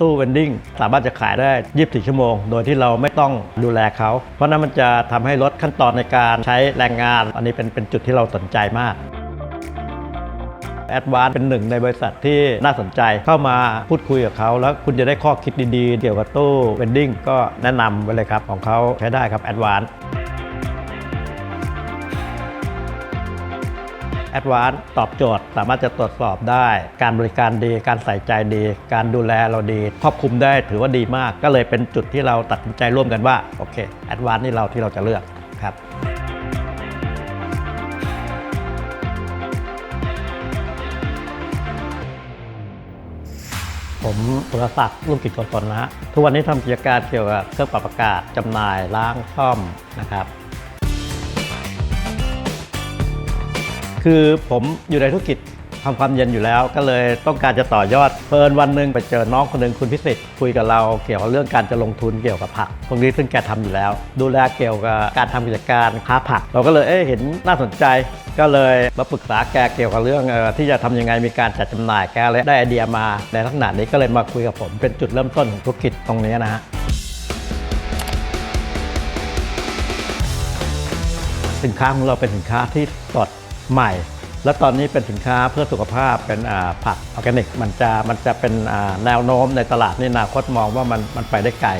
ตู้เวนดิ้งสามารถจะขายได้ 24 ชั่วโมง โดยที่เราไม่ต้องดูแลเขา เพราะนั้นมันจะทำให้ลดขั้นตอนในการใช้แรงงาน อันนี้เป็นเป็นจุดที่เราสนใจมากแอดวานเป็นหนึ่งในบริษัทที่น่าสนใจเข้ามาพูดคุยกับเขา แล้วคุณจะได้ข้อคิดดีๆ เกี่ยวกับตู้เวนดิ้งก็แนะนำไว้เลยครับของเขาใช้ได้ครับแอดวาน ดวานตอบโจทย์ สามารถจะตรวจสอบได้ การบริการดี การใส่ใจดี การดูแลเราดี ครอบคลุมได้ถือว่าดีมาก ก็เลยเป็นจุดที่เราตัดสินใจร่วมกันว่า โอเคแอดวานนี่เราที่เราจะเลือกครับผมสุรศักดิ์รุ่งกิจกรตนนะฮะทุกวันนี้ทำกิจการเกี่ยวกับเครื่องปรับอากาศจำหน่ายล้างซ่อมนะครับ คือผมอยู่ในธุรกิจทำความเย็นอยู่แล้ว ก็เลยต้องการจะต่อยอดเพลินวันหนึ่งไปเจอน้องคนหนึ่งคุณพิสิทธิ์คุยกับเราเกี่ยวกับเรื่องการจะลงทุนเกี่ยวกับผักตรงนี้ซึ่งแกทำอยู่แล้ว ดูแลเกี่ยวกับการทำกิจการค้าผัก เราก็เลยเอ๊ะเห็นน่าสนใจ ก็เลยมาปรึกษาแกเกี่ยวกับเรื่องออที่จะทำยังไงมีการจัดจำหน่ายแกเลยได้ไอเดียมาในลักษณะนี้ก็เลยมาคุยกับผมเป็นจุดเริ่มต้นของธุรกิจตรงนี้นะฮะสินค้าของเราเป็นสินค้าที่สด ใหม่ และตอนนี้เป็นสินค้าเพื่อสุขภาพเป็นผักออร์แกนิก มันจะมันจะเป็นแนวโน้มในตลาดนี่อนาคตมองว่ามันมันไปได้ไกล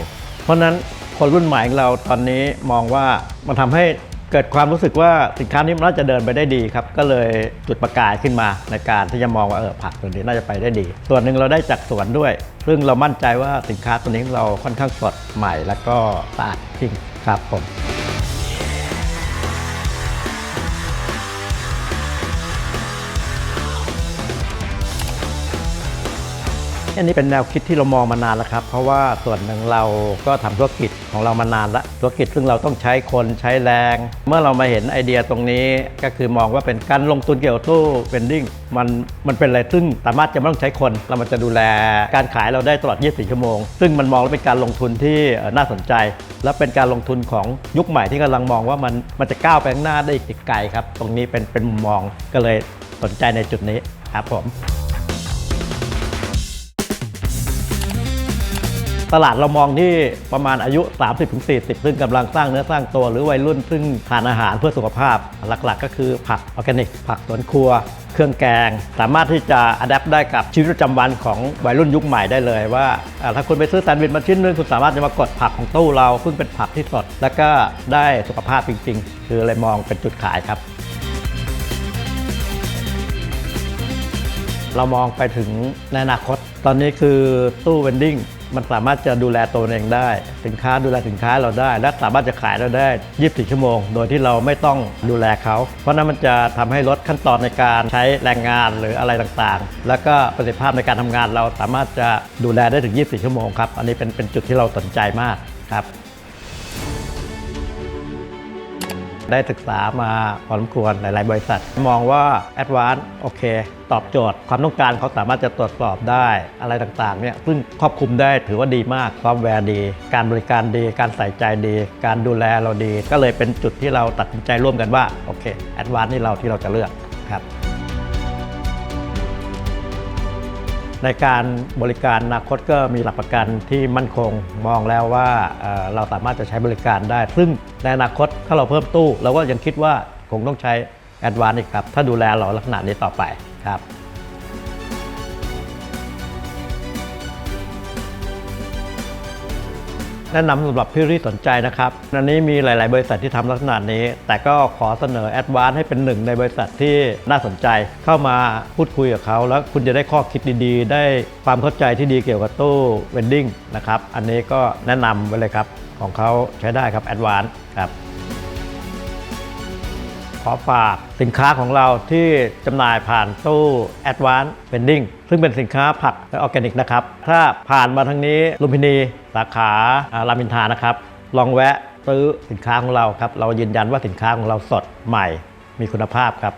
เพราะฉะนั้นคนรุ่นใหม่ของเราตอนนี้มองว่ามันทำให้เกิดความรู้สึกว่าสินค้านี้มันน่าจะเดินไปได้ดีครับ ก็เลยจุดประกายขึ้นมาในการที่จะมองว่าเออผักตัวนี้น่าจะไปได้ดี ส่วนหนึ่งเราได้จากสวนด้วย ซึ่งเรามั่นใจว่าสินค้าตัวนี้เราค่อนข้างสดใหม่ แล้วก็สะอาดจริงครับผม อันนี้เป็นแนวคิดที่เรามองมานานแล้วครับ เพราะว่าส่วนหนึ่งเราก็ทำธุรกิจของเรามานานล้วธุรกิจซึ่งเราต้องใช้คนใช้แรง เมื่อเรามาเห็นไอเดียตรงนี้ก็คือมองว่าเป็นการลงทุนเกี่ยวกับตู้เวนดิ้งมันมันเป็นอะไรซึ่งสามารถจะไม่ต้องใช้คนแล้วมันจะดูแลการขายเราได้ตลอด 24 ชั่วโมง ซึ่งมันมองแล้วเป็นการลงทุนที่น่าสนใจ และเป็นการลงทุนของยุคใหม่ที่กำลังมองว่ามันมันจะก้าวไปข้างหน้าได้อีกไกลครับ ตรงนี้เป็นเป็นมุมมองก็เลยสนใจในจุดนี้ครับผม ตลาดเรามองที่ประมาณอายุ 30-40 ซึ่งกำลังสร้างเนื้อสร้างตัวหรือวัยรุ่น ซึ่งทานอาหารเพื่อสุขภาพหลักๆ ก็คือผักออร์แกนิก ผักสวนครัว เครื่องแกง สามารถที่จะอัดแอปได้กับชีวิตประจำวันของวัยรุ่นยุคใหม่ได้เลยว่าถ้าคุณไปซื้อแซนด์วิชมาชิ้นหนึงคุณสามารถจะมากดผักของตู้เราซึ่งเป็นผักที่สด แล้วก็ได้สุขภาพจริง ๆ คือเลยมองเป็นจุดขายครับเรามองไปถึงในอนาคต ตอนนี้คือตู้เวนดิ้ง มันสามารถจะดูแลตัวเองได้ สินค้าดูแลสินค้าเราได้ และสามารถจะขายเราได้ 24 ชั่วโมง โดยที่เราไม่ต้องดูแลเขา เพราะนั้นมันจะทำให้ลดขั้นตอนในการใช้แรงงานหรืออะไรต่างๆ แล้วก็ประสิทธิภาพในการทำงานเราสามารถจะดูแลได้ถึง 24 ชั่วโมงครับ อันนี้เป็นเป็นจุดที่เราสนใจมากครับ ได้ศึกษามาพอสมควรหลาย ๆ บริษัท มองว่า a d v a n c e โอเค ตอบโจทย์ ความต้องการเขาสามารถจะตรวจสอบได้อะไรต่าง ๆ เนี่ยซึ่งครอบคลุมได้ถือว่าดีมากซอฟต์แวร์ดี การบริการดี การใส่ใจดี การดูแลเราดี ก็เลยเป็นจุดที่เราตัดสินใจร่วมกันว่าโอเค a d v a n c e นี่เราที่เราจะเลือกครับ ในการบริการอนาคตก็มีหลักประกันที่มั่นคงมองแล้วว่าเราสามารถจะใช้บริการได้ ซึ่งในอนาคตถ้าเราเพิ่มตู้ เราก็ยังคิดว่าคงต้องใช้แอดวานซ์อีกครับ ถ้าดูแลเราลักษณะนี้ต่อไปครับ แนะนำสำหรับพี่ที่สนใจนะครับ อันนี้มีหลาย ๆ บริษัทที่ทำลักษณะนี้ แต่ก็ขอเสนอแอดวานให้เป็นหนึ่งในบริษัทที่น่าสนใจ เข้ามาพูดคุยกับเขา แล้วคุณจะได้ข้อคิดดีๆ ได้ความเข้าใจที่ดีเกี่ยวกับตู้เวนดิ้งนะครับ อันนี้ก็แนะนำไว้เลยครับ ของเขาใช้ได้ครับแอดวานครับ ขอฝากสินค้าของเราที่จำหน่ายผ่านตู้ Advanced Vending ซึ่งเป็นสินค้าผักและออร์แกนิกนะครับ ถ้าผ่านมาทางนี้ลุมพินีสาขาอ่ารามอินทานะครับ ลองแวะซื้อสินค้าของเราครับ เรายืนยันว่าสินค้าของเราสดใหม่มีคุณภาพครับ